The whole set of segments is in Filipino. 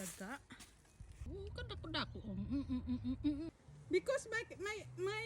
daga. Oo, kadako-dako. Mm, mm, mm, mm, mm. Because my, my, my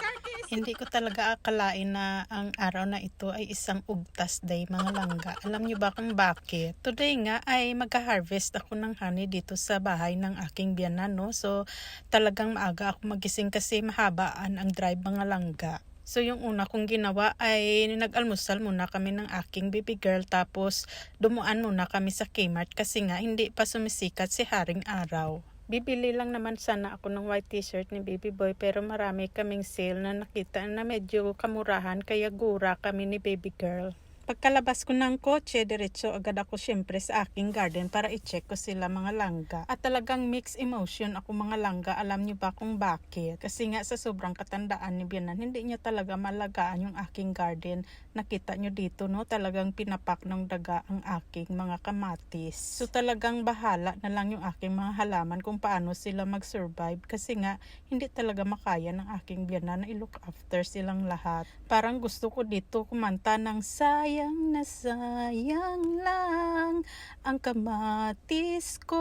car is... Hindi ko talaga akalain na ang araw na ito ay isang ugtas day mga langga. Alam niyo ba kung bakit? Today nga ay magka-harvest ako ng honey dito sa bahay ng aking biyanan, no? So talagang maaga ako magising kasi mahabaan ang drive mga langga. So yung una kong ginawa ay nag-almusal muna kami ng aking baby girl tapos dumuan muna kami sa Kmart kasi nga hindi pa sumisikat si Haring Araw. Bibili lang naman sana ako ng white t-shirt ni baby boy pero marami kaming sale na nakita na medyo kamurahan kaya gura kami ni baby girl. Pagkalabas ko ng kotse, diretso agad ako syempre sa aking garden para i-check ko sila mga langga. At talagang mixed emotion ako mga langga. Alam niyo ba kung bakit? Kasi nga sa sobrang katandaan ni Bianan, hindi niya talaga malagaan yung aking garden. Nakita niyo dito, no? Talagang pinapak ng daga ang aking mga kamatis. So talagang bahala na lang yung aking mga halaman kung paano sila mag-survive. Kasi nga, hindi talaga makaya ng aking Bianan na i-look after silang lahat. Parang gusto ko dito kumanta ng sayang na sayang lang ang kamatis ko.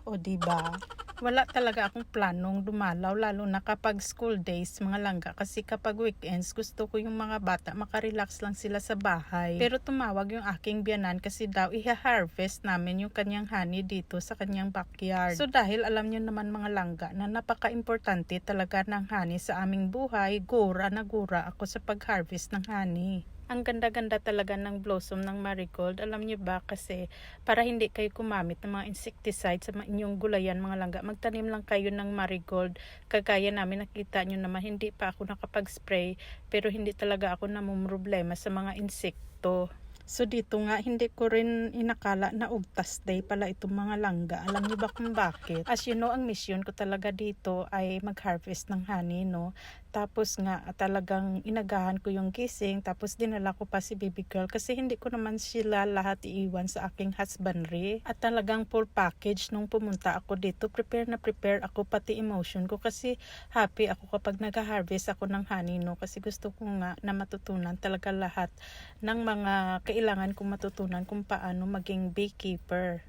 O di ba? Wala talaga akong planong dumalaw lalo na kapag school days mga langga kasi kapag weekends gusto ko yung mga bata makarelax lang sila sa bahay. Pero tumawag yung aking biyanan kasi daw iha-harvest namin yung kanyang honey dito sa kanyang backyard. So dahil alam nyo naman mga langga na napaka-importante talaga ng honey sa aming buhay, gura na gura ako sa pag-harvest ng honey. Ang ganda-ganda talaga ng blossom ng marigold. Alam niyo ba kasi para hindi kayo kumamit ng mga insecticide sa inyong gulayan mga langga, magtanim lang kayo ng marigold. Kagaya namin nakita niyo naman hindi pa ako nakapag-spray pero hindi talaga ako namumroblema sa mga insekto. So dito nga hindi ko rin inakala na ugtas day pala itong mga langga. Alam niyo ba kung bakit? As you know, ang mission ko talaga dito ay mag-harvest ng honey, no? Tapos nga talagang inagahan ko yung gising tapos dinala ko pa si baby girl kasi hindi ko naman sila lahat iiwan sa aking husbandry. At talagang full package nung pumunta ako dito. Prepare na prepare ako pati emotion ko kasi happy ako kapag nag-harvest ako ng honey no? Kasi gusto ko nga na matutunan talaga lahat ng mga kailangan kong matutunan kung paano maging beekeeper.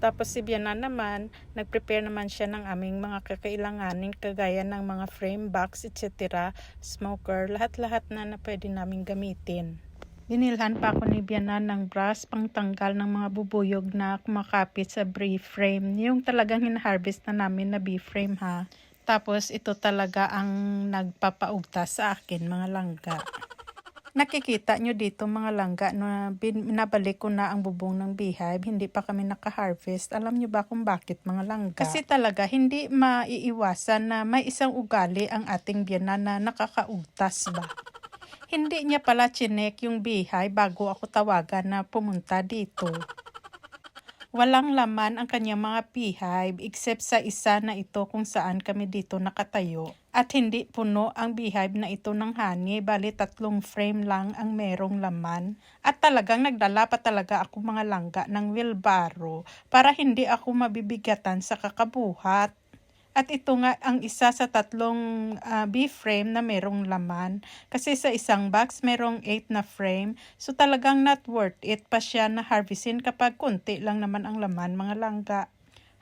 Tapos si Biana naman, nag-prepare naman siya ng aming mga kakailanganin kagaya ng mga frame box, etc., smoker, lahat-lahat na na pwede namin gamitin. Binilhan pa ako ni Biana ng brush pang tanggal ng mga bubuyog na kumakapit sa bee frame. Yung talagang hina-harvest na namin na bee frame ha. Tapos ito talaga ang nagpapaugtas sa akin mga langga. Nakikita nyo dito mga langga na binabalik ko na ang bubong ng beehive, hindi pa kami naka-harvest. Alam nyo ba kung bakit mga langga? Kasi talaga hindi maiiwasan na may isang ugali ang ating biyanan na nakakaugtas ba? Hindi niya pala chinek yung beehive bago ako tawagan na pumunta dito. Walang laman ang kanyang mga beehive except sa isa na ito kung saan kami dito nakatayo. At hindi puno ang beehive na ito ng honey, bali tatlong frame lang ang merong laman. At talagang nagdala pa talaga ako mga langga ng wheelbarrow para hindi ako mabibigatan sa kakabuhat. At ito nga ang isa sa tatlong uh, bee frame na merong laman. Kasi sa isang box merong 8 na frame. So talagang not worth it pa siya na harvestin kapag kunti lang naman ang laman mga langga.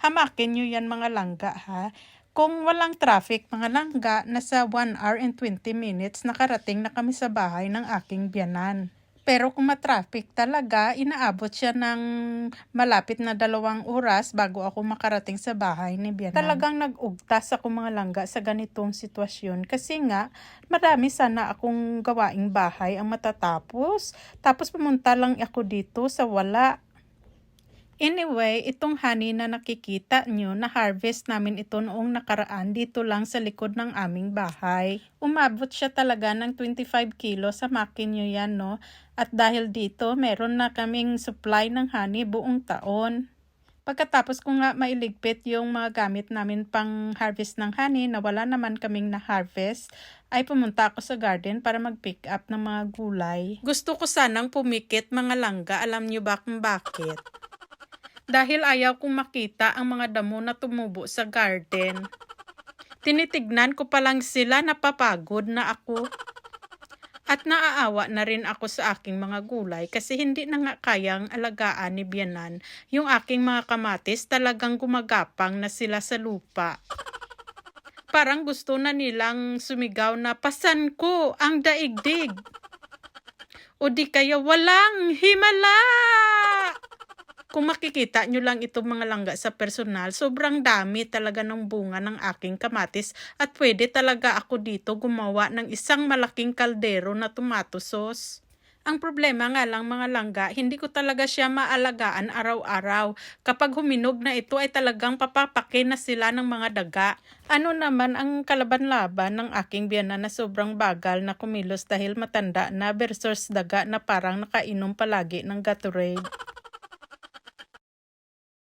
Hamakin nyo yan mga langga ha. Kung walang traffic mga langga, nasa 1 hour and 20 minutes nakarating na kami sa bahay ng aking biyanan. Pero kung matraffic talaga, inaabot siya ng malapit na dalawang oras bago ako makarating sa bahay ni Bianan. Talagang nag-ugtas ako mga langga sa ganitong sitwasyon kasi nga marami sana akong gawaing bahay ang matatapos. Tapos pumunta lang ako dito sa wala. Anyway, itong honey na nakikita nyo, na harvest namin ito noong nakaraan dito lang sa likod ng aming bahay. Umabot siya talaga ng 25 kilo sa makin nyo yan, no? At dahil dito, meron na kaming supply ng honey buong taon. Pagkatapos ko nga mailigpit yung mga gamit namin pang harvest ng honey na wala naman kaming na-harvest, ay pumunta ako sa garden para mag-pick up ng mga gulay. Gusto ko sanang pumikit mga langga, alam nyo ba kung bakit? Dahil ayaw kong makita ang mga damo na tumubo sa garden. Tinitignan ko pa lang sila napapagod na ako. At naaawa na rin ako sa aking mga gulay kasi hindi na nga kayang alagaan ni Bianan. Yung aking mga kamatis talagang gumagapang na sila sa lupa. Parang gusto na nilang sumigaw na pasan ko ang daigdig. O di kaya walang himala! Kung makikita nyo lang itong mga langga sa personal, sobrang dami talaga ng bunga ng aking kamatis at pwede talaga ako dito gumawa ng isang malaking kaldero na tomato sauce. Ang problema nga lang mga langga, hindi ko talaga siya maalagaan araw-araw. Kapag huminog na ito ay talagang papapake na sila ng mga daga. Ano naman ang kalaban-laban ng aking biyana na sobrang bagal na kumilos dahil matanda na versus daga na parang nakainom palagi ng Gatorade.